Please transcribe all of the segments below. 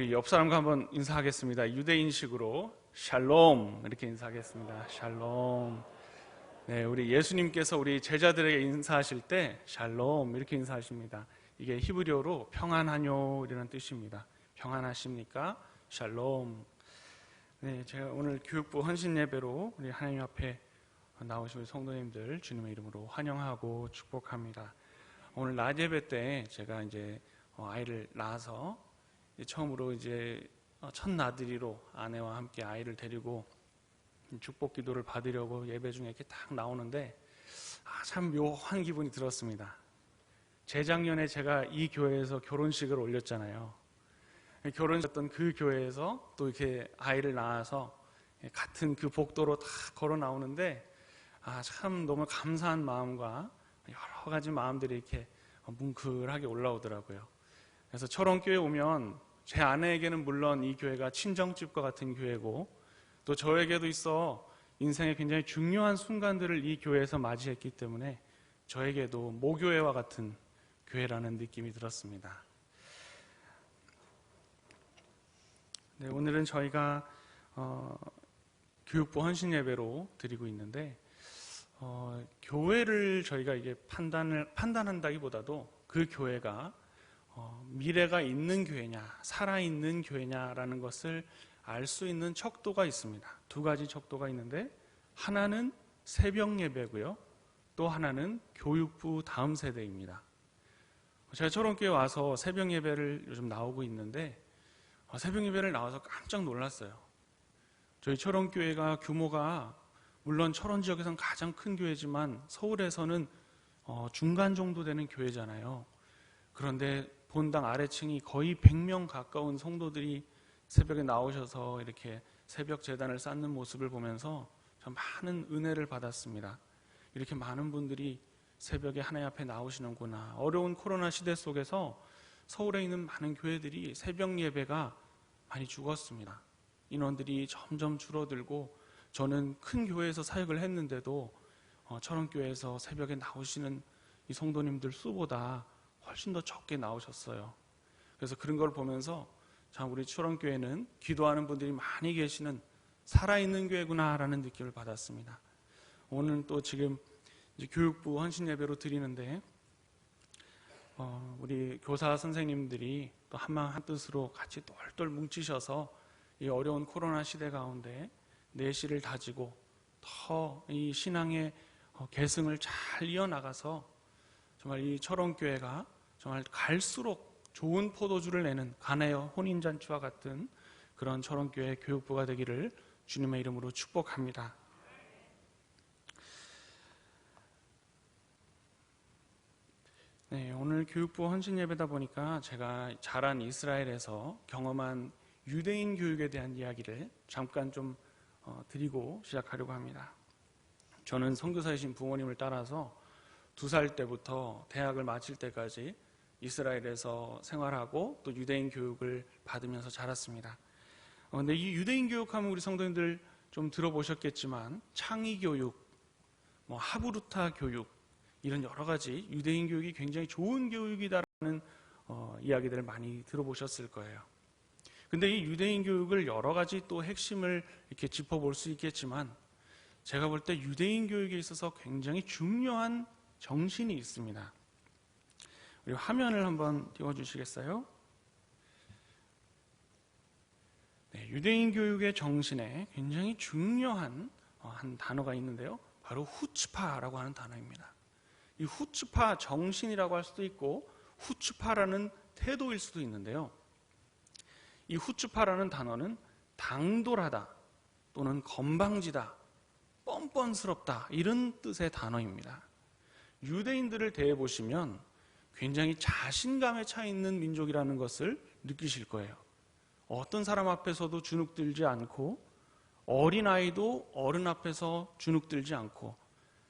우리 옆 사람과 한번 인사하겠습니다. 유대인식으로 샬롬 이렇게 인사하겠습니다. 샬롬. 네, 우리 예수님께서 우리 제자들에게 인사하실 때 샬롬 이렇게 인사하십니다. 이게 히브리어로 평안하뇨 이라는 뜻입니다. 평안하십니까? 샬롬. 네, 제가 오늘 교육부 헌신 예배로 우리 하나님 앞에 나오신 성도님들 주님의 이름으로 환영하고 축복합니다. 오늘 낮 예배 때 제가 이제 어, 아이를 낳아서 처음으로 이제 어, 첫 나들이로 아내와 함께 아이를 데리고 축복 기도를 받으려고 예배 중에 이렇게 딱 나오는데 아, 참 묘한 기분이 들었습니다. 재작년에 제가 이 교회에서 결혼식을 올렸잖아요. 결혼했던 그 교회에서 또 이렇게 아이를 낳아서 같은 그 복도로 다 걸어 나오는데 아, 참 너무 감사한 마음과 여러 가지 마음들이 이렇게 뭉클하게 올라오더라고요. 그래서 철원교회 오면 제 아내에게는 물론 이 교회가 친정집과 같은 교회고 또 저에게도 있어 인생의 굉장히 중요한 순간들을 이 교회에서 맞이했기 때문에 저에게도 모교회와 같은 교회라는 느낌이 들었습니다. 네, 오늘은 저희가 어, 교육부 헌신 예배로 드리고 있는데 어, 교회를 저희가 이게 판단을 판단한다기보다도 그 교회가 어, 미래가 있는 교회냐, 살아있는 교회냐라는 것을 알 수 있는 척도가 있습니다. 두 가지 척도가 있는데 하나는 새벽 예배고요. 또 하나는 교육부 다음 세대입니다. 제가 철원교회 와서 새벽 예배를 요즘 나오고 있는데 어, 새벽 예배를 나와서 깜짝 놀랐어요. 저희 철원교회가 규모가 물론 철원 지역에서는 가장 큰 교회지만 서울에서는 어, 중간 정도 되는 교회잖아요. 그런데 본당 아래층이 거의 100명 가까운 성도들이 새벽에 나오셔서 이렇게 새벽 재단을 쌓는 모습을 보면서 참 많은 은혜를 받았습니다. 이렇게 많은 분들이 새벽에 하나님 앞에 나오시는구나. 어려운 코로나 시대 속에서 서울에 있는 많은 교회들이 새벽 예배가 많이 죽었습니다. 인원들이 점점 줄어들고 저는 큰 교회에서 사역을 했는데도 어, 철원교회에서 새벽에 나오시는 이 성도님들 수보다 훨씬 더 적게 나오셨어요. 그래서 그런 걸 보면서 참 우리 초롱교회는 기도하는 분들이 많이 계시는 살아있는 교회구나라는 느낌을 받았습니다. 오늘 또 지금 교육부 헌신 예배로 드리는데 어, 우리 교사 선생님들이 또 한마음 한뜻으로 같이 똘똘 뭉치셔서 이 어려운 코로나 시대 가운데 내실을 다지고 더 이 신앙의 어, 계승을 잘 이어나가서 정말 이 철원교회가 정말 갈수록 좋은 포도주를 내는 가나여 혼인잔치와 같은 그런 철원교회 교육부가 되기를 주님의 이름으로 축복합니다. 네, 오늘 교육부 헌신 예배다 보니까 제가 자란 이스라엘에서 경험한 유대인 교육에 대한 이야기를 잠깐 좀 어, 드리고 시작하려고 합니다. 저는 선교사이신 부모님을 따라서 두 살 때부터 대학을 마칠 때까지 이스라엘에서 생활하고 또 유대인 교육을 받으면서 자랐습니다. 어, 근데 이 유대인 교육하면 우리 성도님들 좀 들어보셨겠지만 창의 교육, 뭐 하브루타 교육 이런 여러 가지 유대인 교육이 굉장히 좋은 교육이다라는 어, 이야기들을 많이 들어보셨을 거예요. 근데 이 유대인 교육을 여러 가지 또 핵심을 이렇게 짚어볼 수 있겠지만 제가 볼 때 유대인 교육에 있어서 굉장히 중요한 정신이 있습니다. 우리 화면을 한번 띄워주시겠어요? 네, 유대인 교육의 정신에 굉장히 중요한 어, 한 단어가 있는데요. 바로 후츠파라고 하는 단어입니다. 이 후츠파 정신이라고 할 수도 있고 후츠파라는 태도일 수도 있는데요. 이 후츠파라는 단어는 당돌하다 또는 건방지다, 뻔뻔스럽다 이런 뜻의 단어입니다. 유대인들을 대해 보시면 굉장히 자신감에 차 있는 민족이라는 것을 느끼실 거예요. 어떤 사람 앞에서도 주눅들지 않고 어린아이도 어른 앞에서 주눅들지 않고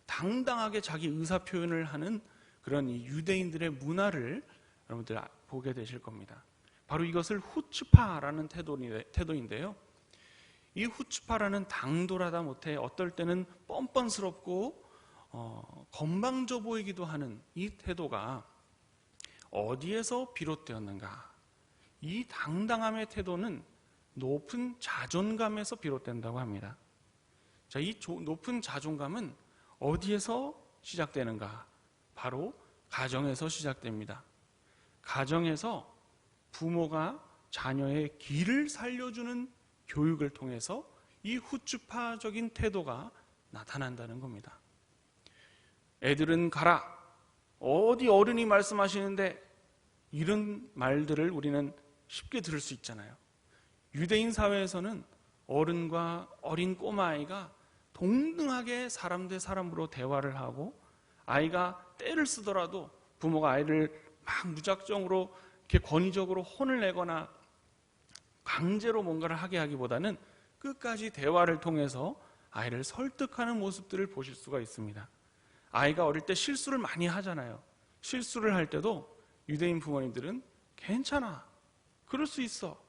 당당하게 자기 의사 표현을 하는 그런 유대인들의 문화를 여러분들 보게 되실 겁니다. 바로 이것을 후츠파라는 태도인데요. 이 후츠파라는 당돌하다 못해 어떨 때는 뻔뻔스럽고 어, 건방져 보이기도 하는 이 태도가 어디에서 비롯되었는가? 이 당당함의 태도는 높은 자존감에서 비롯된다고 합니다. 자, 이 조- 높은 자존감은 어디에서 시작되는가? 바로 가정에서 시작됩니다. 가정에서 부모가 자녀의 길을 살려주는 교육을 통해서 이 후추파적인 태도가 나타난다는 겁니다. 애들은 가라. 어디 어른이 말씀하시는데 이런 말들을 우리는 쉽게 들을 수 있잖아요. 유대인 사회에서는 어른과 어린 꼬마아이가 동등하게 사람 대 사람으로 대화를 하고 아이가 때를 쓰더라도 부모가 아이를 막 무작정으로 이렇게 권위적으로 혼을 내거나 강제로 뭔가를 하게 하기보다는 끝까지 대화를 통해서 아이를 설득하는 모습들을 보실 수가 있습니다. 아이가 어릴 때 실수를 많이 하잖아요. 실수를 할 때도 유대인 부모님들은 괜찮아. 그럴 수 있어.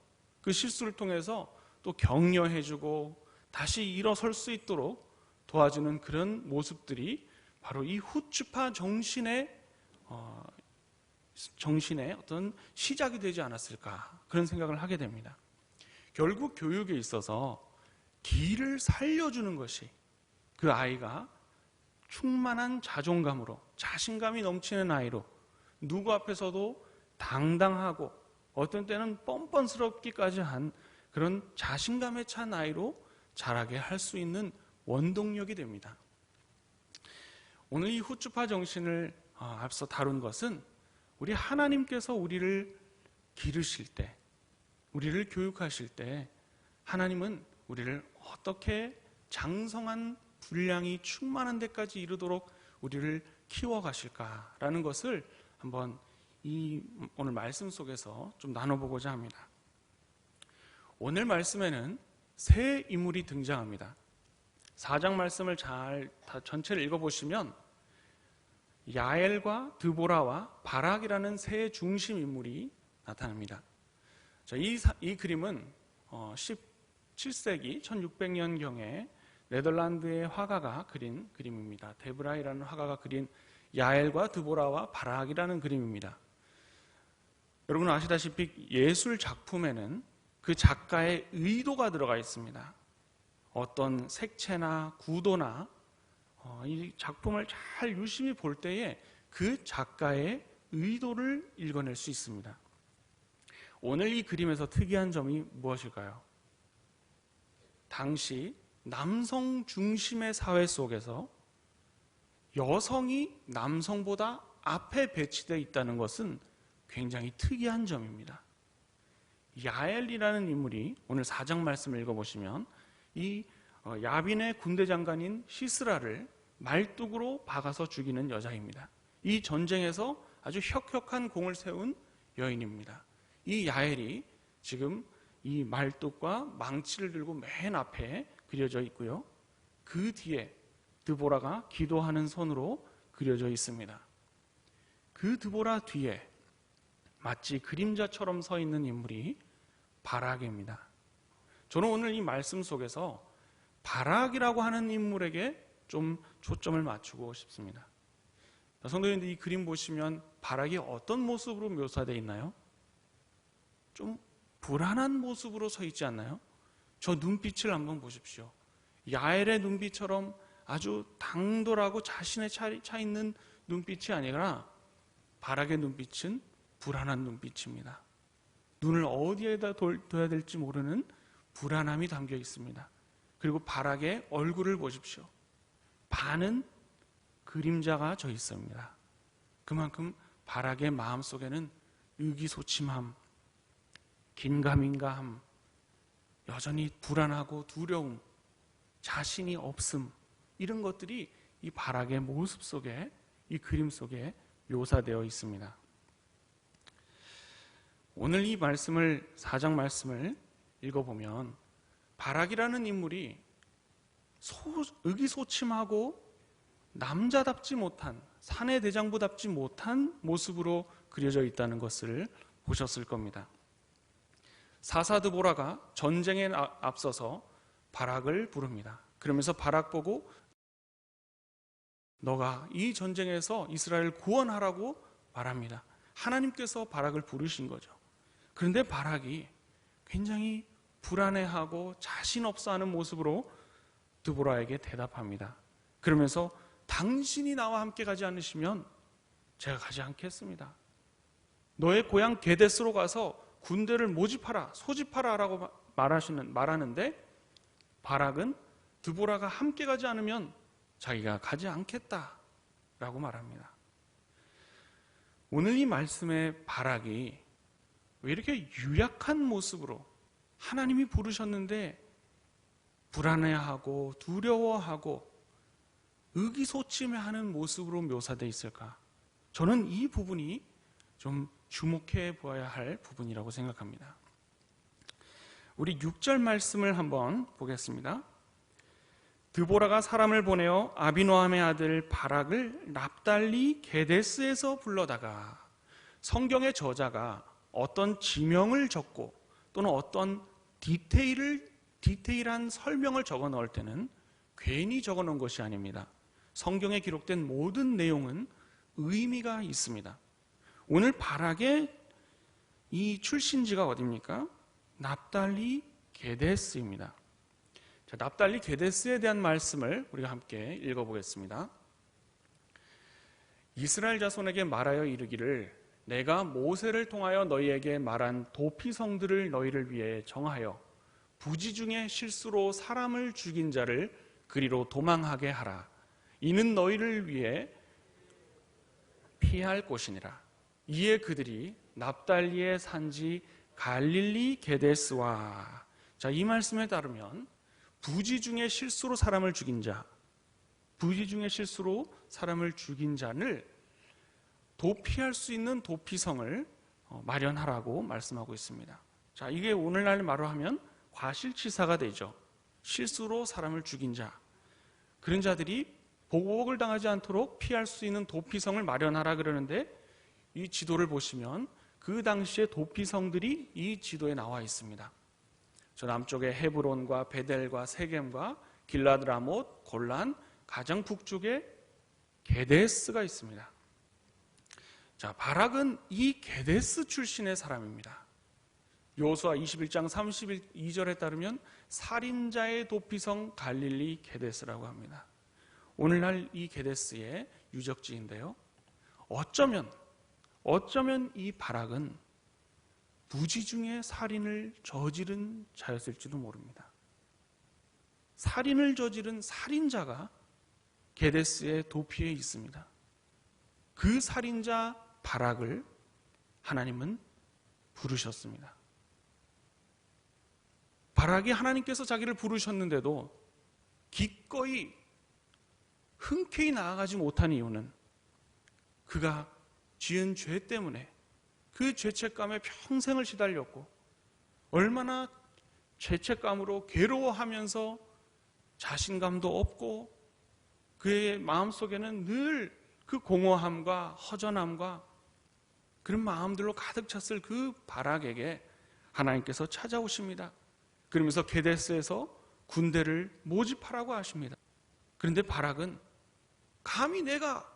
그 실수를 통해서 또 격려해주고 다시 일어설 수 있도록 도와주는 그런 모습들이 바로 이 후추파 정신의 어, 정신의 어떤 시작이 되지 않았을까 그런 생각을 하게 됩니다. 결국 교육에 있어서 길을 살려주는 것이 그 아이가 충만한 자존감으로 자신감이 넘치는 아이로 누구 앞에서도 당당하고 어떤 때는 뻔뻔스럽기까지 한 그런 자신감에 찬 아이로 자라게 할 수 있는 원동력이 됩니다. 오늘 이 후추파 정신을 어, 앞서 다룬 것은 우리 하나님께서 우리를 기르실 때, 우리를 교육하실 때 하나님은 우리를 어떻게 장성한 분량이 충만한 데까지 이르도록 우리를 키워 가실까라는 것을 한번 이 오늘 말씀 속에서 좀 나눠보고자 합니다. 오늘 말씀에는 새 인물이 등장합니다. 4장 말씀을 잘 다 전체를 읽어보시면 야엘과 드보라와 바락이라는 새 중심 인물이 나타납니다. 자, 이, 사- 이 그림은 어, 17세기 1600년경에 네덜란드의 화가가 그린 그림입니다. 데브라이라는 화가가 그린 야엘과 드보라와 바락이라는 그림입니다. 여러분 아시다시피 예술 작품에는 그 작가의 의도가 들어가 있습니다. 어떤 색채나 구도나 어, 이 작품을 잘 유심히 볼 때에 그 작가의 의도를 읽어낼 수 있습니다. 오늘 이 그림에서 특이한 점이 무엇일까요? 당시 남성 중심의 사회 속에서 여성이 남성보다 앞에 배치되어 있다는 것은 굉장히 특이한 점입니다. 야엘이라는 인물이 오늘 4장 말씀을 읽어보시면 이 어, 야빈의 군대 장관인 시스라를 말뚝으로 박아서 죽이는 여자입니다. 이 전쟁에서 아주 혁혁한 공을 세운 여인입니다. 이 야엘이 지금 이 말뚝과 망치를 들고 맨 앞에 그려져 있고요. 그 뒤에 드보라가 기도하는 손으로 그려져 있습니다. 그 드보라 뒤에 마치 그림자처럼 서 있는 인물이 바락입니다. 저는 오늘 이 말씀 속에서 바락이라고 하는 인물에게 좀 초점을 맞추고 싶습니다. 성도님들 이 그림 보시면 바락이 어떤 모습으로 묘사되어 있나요? 좀 불안한 모습으로 서 있지 않나요? 저 눈빛을 한번 보십시오. 야엘의 눈빛처럼 아주 당돌하고 자신의 차, 차 있는 눈빛이 아니라 바락의 눈빛은 불안한 눈빛입니다. 눈을 어디에다 돌- 둬야 될지 모르는 불안함이 담겨 있습니다. 그리고 바락의 얼굴을 보십시오. 반은 그림자가 져 있습니다. 그만큼 바락의 마음 속에는 의기소침함, 긴가민가함, 여전히 불안하고 두려움, 자신이 없음 이런 것들이 이 바락의 모습 속에 이 그림 속에 묘사되어 있습니다. 오늘 이 말씀을 사장 말씀을 읽어보면 바락이라는 인물이 소, 의기소침하고 남자답지 못한 사내 대장부답지 못한 모습으로 그려져 있다는 것을 보셨을 겁니다. 사사드보라가 전쟁에 아- 앞서서 바락을 부릅니다. 그러면서 바락 보고 너가 이 전쟁에서 이스라엘 구원하라고 말합니다. 하나님께서 바락을 부르신 거죠. 그런데 바락이 굉장히 불안해하고 자신 없어 하는 모습으로 드보라에게 대답합니다. 그러면서 당신이 나와 함께 가지 않으시면 제가 가지 않겠습니다. 너의 고향 게데스로 가서 군대를 모집하라, 소집하라라고 말하시는 말하는데 바락은 드보라가 함께 가지 않으면 자기가 가지 않겠다라고 말합니다. 오늘 이 말씀의 바락이 왜 이렇게 유약한 모습으로 하나님이 부르셨는데 불안해하고 두려워하고 의기소침해하는 모습으로 묘사되어 있을까? 저는 이 부분이 좀 주목해 보아야 할 부분이라고 생각합니다. 우리 6절 말씀을 한번 보겠습니다. 드보라가 사람을 보내어 아비노함의 아들 바락을 납달리 게데스에서 불러다가 성경의 저자가 어떤 지명을 적고 또는 어떤 디테일을 디테일한 설명을 적어 넣을 때는 괜히 적어 놓은 것이 아닙니다. 성경에 기록된 모든 내용은 의미가 있습니다. 오늘 바락의 이 출신지가 어디입니까? 납달리 게데스입니다. 자, 납달리 게데스에 대한 말씀을 우리가 함께 읽어보겠습니다. 이스라엘 자손에게 말하여 이르기를 내가 모세를 통하여 너희에게 말한 도피성들을 너희를 위해 정하여 부지 중에 실수로 사람을 죽인 자를 그리로 도망하게 하라. 이는 너희를 위해 피할 곳이니라. 이에 그들이 납달리의 산지 갈릴리 게데스와 자, 이 말씀에 따르면 부지 중에 실수로 사람을 죽인 자, 부지 중에 실수로 사람을 죽인 자를 도피할 수 있는 도피성을 어, 마련하라고 말씀하고 있습니다. 자, 이게 오늘날 말로 하면 과실치사가 되죠. 실수로 사람을 죽인 자. 그런 자들이 보복을 당하지 않도록 피할 수 있는 도피성을 마련하라 그러는데 이 지도를 보시면 그 당시의 도피성들이 이 지도에 나와 있습니다. 저 남쪽에 헤브론과 베델과 세겜과 길라드라못, 골란, 가장 북쪽에 게데스가 있습니다. 자, 바락은 이 게데스 출신의 사람입니다. 요수아 21장 32절에 따르면 살인자의 도피성 갈릴리 게데스라고 합니다. 오늘날 이 게데스의 유적지인데요. 어쩌면 어쩌면 이 바락은 부지 중에 살인을 저지른 자였을지도 모릅니다. 살인을 저지른 살인자가 게데스의 도피에 있습니다. 그 살인자 바락을 하나님은 부르셨습니다. 바락이 하나님께서 자기를 부르셨는데도 기꺼이 흔쾌히 나아가지 못한 이유는 그가 지은 죄 때문에 그 죄책감에 평생을 시달렸고 얼마나 죄책감으로 괴로워하면서 자신감도 없고 그의 마음속에는 늘 그 공허함과 허전함과 그런 마음들로 가득 찼을 그 바락에게 하나님께서 찾아오십니다. 그러면서 게데스에서 군대를 모집하라고 하십니다. 그런데 바락은 감히 내가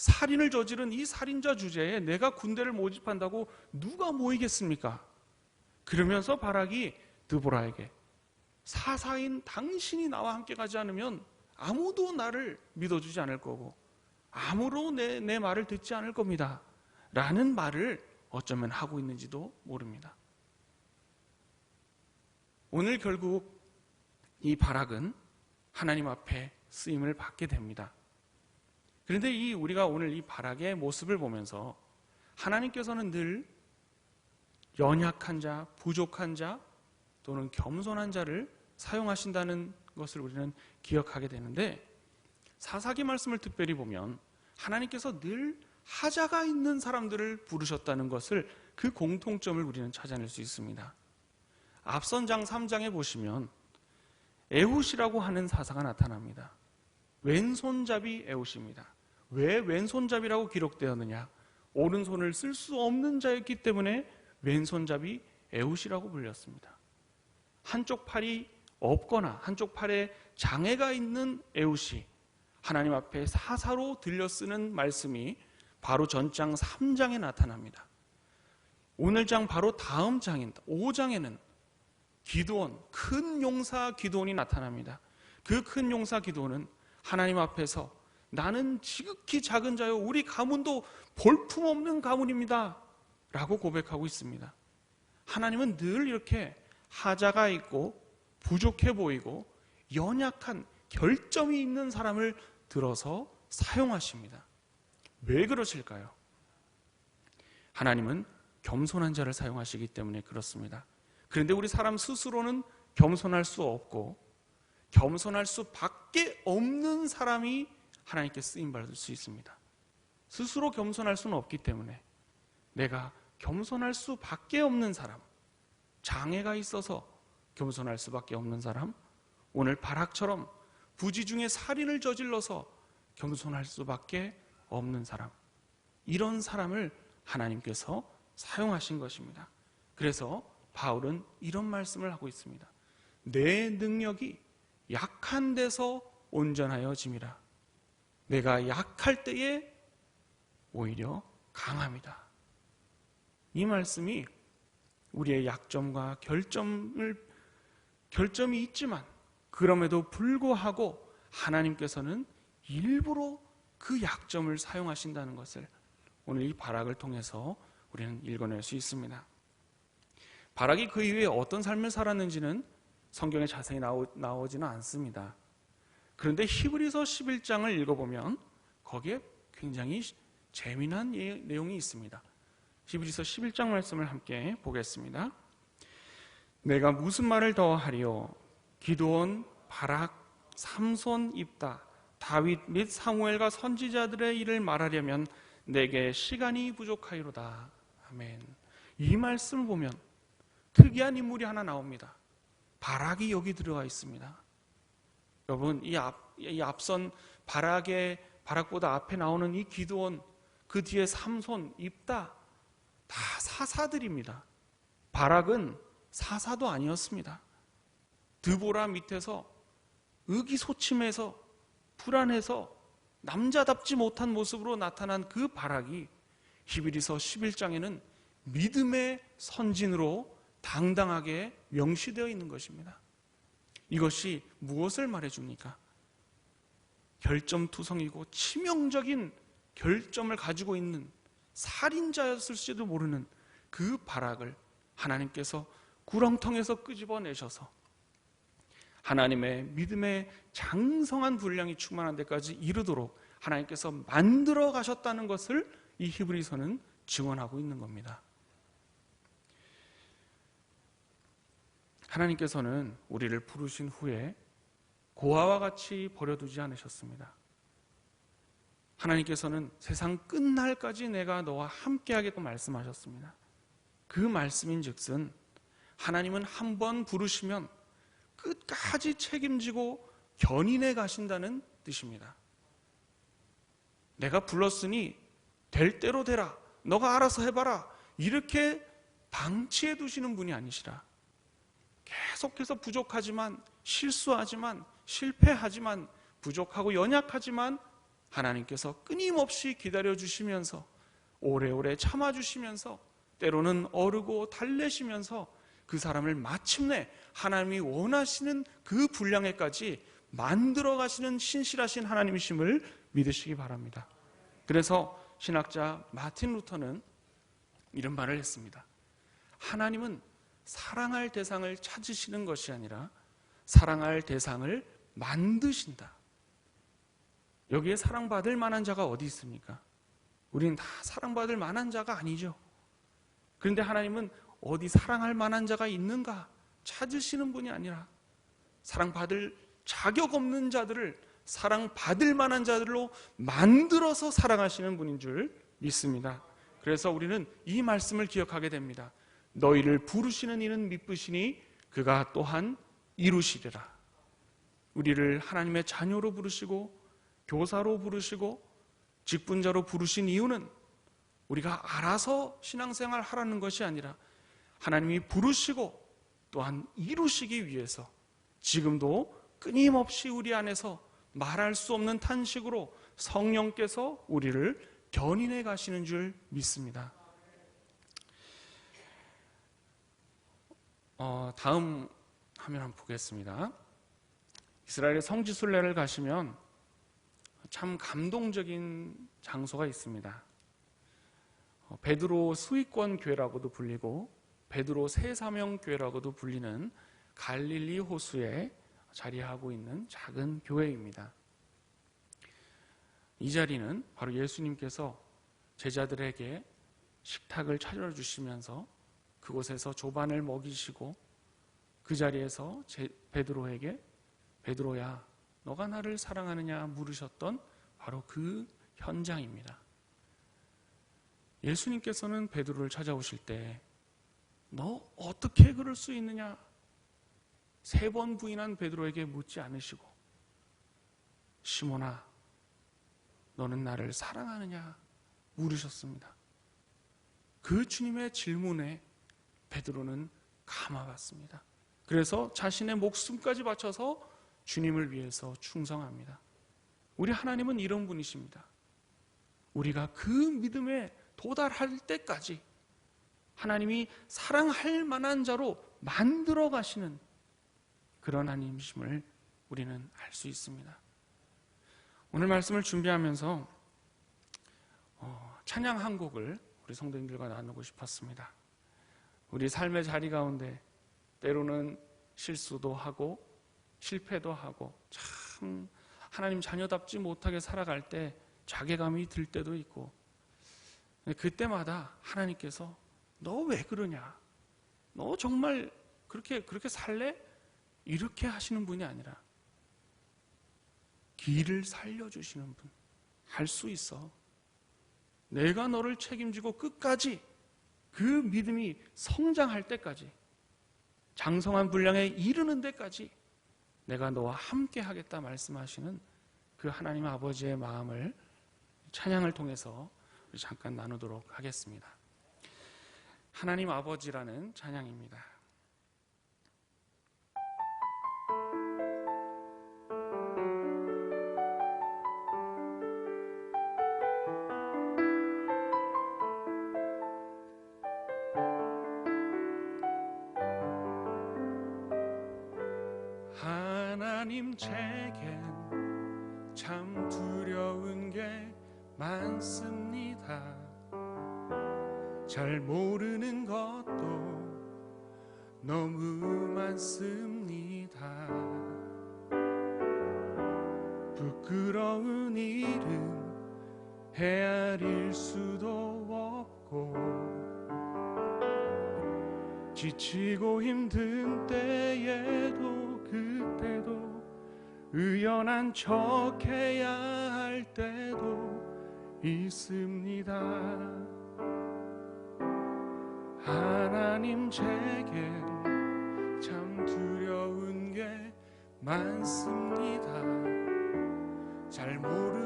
살인을 저지른 이 살인자 주제에 내가 군대를 모집한다고 누가 모이겠습니까? 그러면서 바락이 드보라에게 사사인 당신이 나와 함께 가지 않으면 아무도 나를 믿어주지 않을 거고 아무로 내, 내 말을 듣지 않을 겁니다. 라는 말을 어쩌면 하고 있는지도 모릅니다. 오늘 결국 이 바락은 하나님 앞에 쓰임을 받게 됩니다. 그런데 이 우리가 오늘 이 바락의 모습을 보면서 하나님께서는 늘 연약한 자, 부족한 자 또는 겸손한 자를 사용하신다는 것을 우리는 기억하게 되는데 사사기 말씀을 특별히 보면 하나님께서 늘 하자가 있는 사람들을 부르셨다는 것을 그 공통점을 우리는 찾아낼 수 있습니다. 앞선 장 3장에 보시면 에훗이라고 하는 사사가 나타납니다. 왼손잡이 에훗입니다. 왜 왼손잡이라고 기록되었느냐? 오른손을 쓸 수 없는 자였기 때문에 왼손잡이 에훗이라고 불렸습니다. 한쪽 팔이 없거나 한쪽 팔에 장애가 있는 에훗이 하나님 앞에 사사로 들려 쓰는 말씀이 바로 전장 3장에 나타납니다. 오늘 장 바로 다음 장인 5장에는 기도원 큰 용사 기도원이 나타납니다. 그 큰 용사 기도원은 하나님 앞에서 나는 지극히 작은 자요 우리 가문도 볼품없는 가문입니다. 라고 고백하고 있습니다. 하나님은 늘 이렇게 하자가 있고 부족해 보이고 연약한 결점이 있는 사람을 들어서 사용하십니다. 왜 그러실까요? 하나님은 겸손한 자를 사용하시기 때문에 그렇습니다. 그런데 우리 사람 스스로는 겸손할 수 없고 겸손할 수 밖에 없는 사람이 하나님께 쓰임 받을 수 있습니다. 스스로 겸손할 수는 없기 때문에 내가 겸손할 수밖에 없는 사람, 장애가 있어서 겸손할 수밖에 없는 사람, 오늘 바락처럼 부지 중에 살인을 저질러서 겸손할 수밖에 없는 사람, 이런 사람을 하나님께서 사용하신 것입니다. 그래서 바울은 이런 말씀을 하고 있습니다. 내 능력이 약한 데서 온전하여 짐이라. 내가 약할 때에 오히려 강합니다. 이 말씀이 우리의 약점과 결점을 결점이 있지만 그럼에도 불구하고 하나님께서는 일부러 그 약점을 사용하신다는 것을 오늘 이 바락을 통해서 우리는 읽어낼 수 있습니다. 바락이 그 이후에 어떤 삶을 살았는지는 성경에 자세히 나오, 나오지는 않습니다. 그런데 히브리서 11장을 읽어보면 거기에 굉장히 재미난 예, 내용이 있습니다. 히브리서 11장 말씀을 함께 보겠습니다. 내가 무슨 말을 더 하리요? 기도원, 바락, 삼손, 입다, 다윗 및 사무엘과 선지자들의 일을 말하려면 내게 시간이 부족하이로다. 아멘. 이 말씀을 보면 특이한 인물이 하나 나옵니다. 바락이 여기 들어가 있습니다. 여러분, 이, 앞, 이 앞선 바락의, 바락보다 앞에 나오는 이 기도원, 그 뒤에 삼손, 입다, 다 사사들입니다. 바락은 사사도 아니었습니다. 드보라 밑에서 의기소침해서 불안해서 남자답지 못한 모습으로 나타난 그 바락이 히브리서 11장에는 믿음의 선진으로 당당하게 명시되어 있는 것입니다. 이것이 무엇을 말해줍니까? 결점투성이고 치명적인 결점을 가지고 있는 살인자였을지도 모르는 그 바락을 하나님께서 구렁텅에서 끄집어내셔서 하나님의 믿음의 장성한 분량이 충만한 데까지 이르도록 하나님께서 만들어 가셨다는 것을 이 히브리서는 증언하고 있는 겁니다. 하나님께서는 우리를 부르신 후에 고아와 같이 버려두지 않으셨습니다. 하나님께서는 세상 끝날까지 내가 너와 함께하겠고 말씀하셨습니다. 그 말씀인 즉슨 하나님은 한 번 부르시면 끝까지 책임지고 견인해 가신다는 뜻입니다. 내가 불렀으니 될 대로 되라. 너가 알아서 해봐라. 이렇게 방치해 두시는 분이 아니시라. 계속해서 부족하지만 실수하지만 실패하지만 부족하고 연약하지만 하나님께서 끊임없이 기다려 주시면서 오래오래 참아 주시면서 때로는 어르고 달래시면서 그 사람을 마침내 하나님이 원하시는 그 분량에까지 만들어 가시는 신실하신 하나님이심을 믿으시기 바랍니다. 그래서 신학자 마틴 루터는 이런 말을 했습니다. 하나님은 사랑할 대상을 찾으시는 것이 아니라 사랑할 대상을 만드신다. 여기에 사랑받을 만한 자가 어디 있습니까? 우리는 다 사랑받을 만한 자가 아니죠. 그런데 하나님은 어디 사랑할 만한 자가 있는가 찾으시는 분이 아니라 사랑받을 자격 없는 자들을 사랑받을 만한 자들로 만들어서 사랑하시는 분인 줄 믿습니다. 그래서 우리는 이 말씀을 기억하게 됩니다. 너희를 부르시는 이는 미쁘시니 그가 또한 이루시리라. 우리를 하나님의 자녀로 부르시고 교사로 부르시고 직분자로 부르신 이유는 우리가 알아서 신앙생활 하라는 것이 아니라 하나님이 부르시고 또한 이루시기 위해서 지금도 끊임없이 우리 안에서 말할 수 없는 탄식으로 성령께서 우리를 견인해 가시는 줄 믿습니다. 어, 다음 화면 한번 보겠습니다. 이스라엘의 성지 순례를 가시면 참 감동적인 장소가 있습니다. 어, 베드로 수익권 교회라고도 불리고 베드로 새사명 교회라고도 불리는 갈릴리 호수에 자리하고 있는 작은 교회입니다. 이 자리는 바로 예수님께서 제자들에게 식탁을 차려주시면서 그곳에서 조반을 먹이시고 그 자리에서 베드로에게 베드로야 너가 나를 사랑하느냐 물으셨던 바로 그 현장입니다. 예수님께서는 베드로를 찾아오실 때 너 어떻게 그럴 수 있느냐 세 번 부인한 베드로에게 묻지 않으시고 시몬아 너는 나를 사랑하느냐 물으셨습니다. 그 주님의 질문에 베드로는 감아봤습니다. 그래서 자신의 목숨까지 바쳐서 주님을 위해서 충성합니다. 우리 하나님은 이런 분이십니다. 우리가 그 믿음에 도달할 때까지 하나님이 사랑할 만한 자로 만들어 가시는 그런 하나님이심을 우리는 알 수 있습니다. 오늘 말씀을 준비하면서 어, 찬양 한 곡을 우리 성도님들과 나누고 싶었습니다. 우리 삶의 자리 가운데 때로는 실수도 하고 실패도 하고 참 하나님 자녀답지 못하게 살아갈 때 자괴감이 들 때도 있고 그때마다 하나님께서 너 왜 그러냐? 너 정말 그렇게 그렇게 살래? 이렇게 하시는 분이 아니라 길을 살려주시는 분. 할 수 있어. 내가 너를 책임지고 끝까지 그 믿음이 성장할 때까지 장성한 분량에 이르는 데까지 내가 너와 함께 하겠다 말씀하시는 그 하나님 아버지의 마음을 찬양을 통해서 잠깐 나누도록 하겠습니다. 하나님 아버지라는 찬양입니다. 하나님 제겐 참 두려운 게 많습니다. 잘 모르는 것도 너무 많습니다. 부끄러운 일은 헤아릴 수도 없고 지치고 힘든 때에도 그때도 의연한 척해야 할 때도 있습니다. 하나님 제겐 참 두려운 게 많습니다. 잘 모르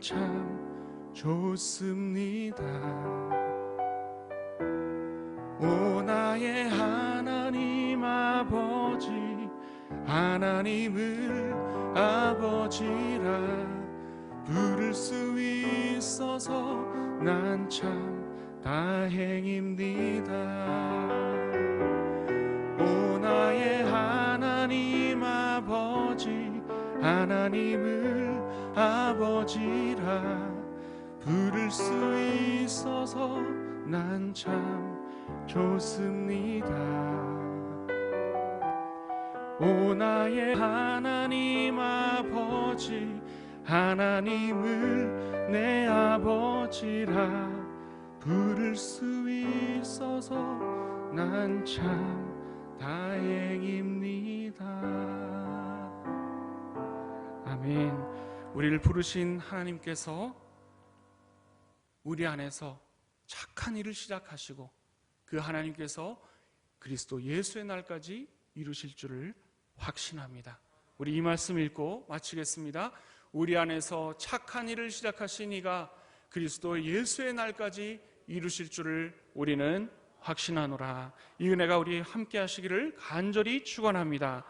참 좋습니다. 오 나의 하나님 아버지 하나님을 아버지라 부를 수 있어서 난 참 다행입니다. 오 나의 하나님 아버지 하나님을 아버지라 부를 수 있어서 난 참 좋습니다. 오 나의 하나님 아버지 하나님을 내 아버지라 부를 수 있어서 난 참 다행입니다. 아멘. 우리를 부르신 하나님께서 우리 안에서 착한 일을 시작하시고 그 하나님께서 그리스도 예수의 날까지 이루실 줄을 확신합니다. 우리 이 말씀 읽고 마치겠습니다. 우리 안에서 착한 일을 시작하신 이가 그리스도 예수의 날까지 이루실 줄을 우리는 확신하노라. 이 은혜가 우리 함께 하시기를 간절히 축원합니다.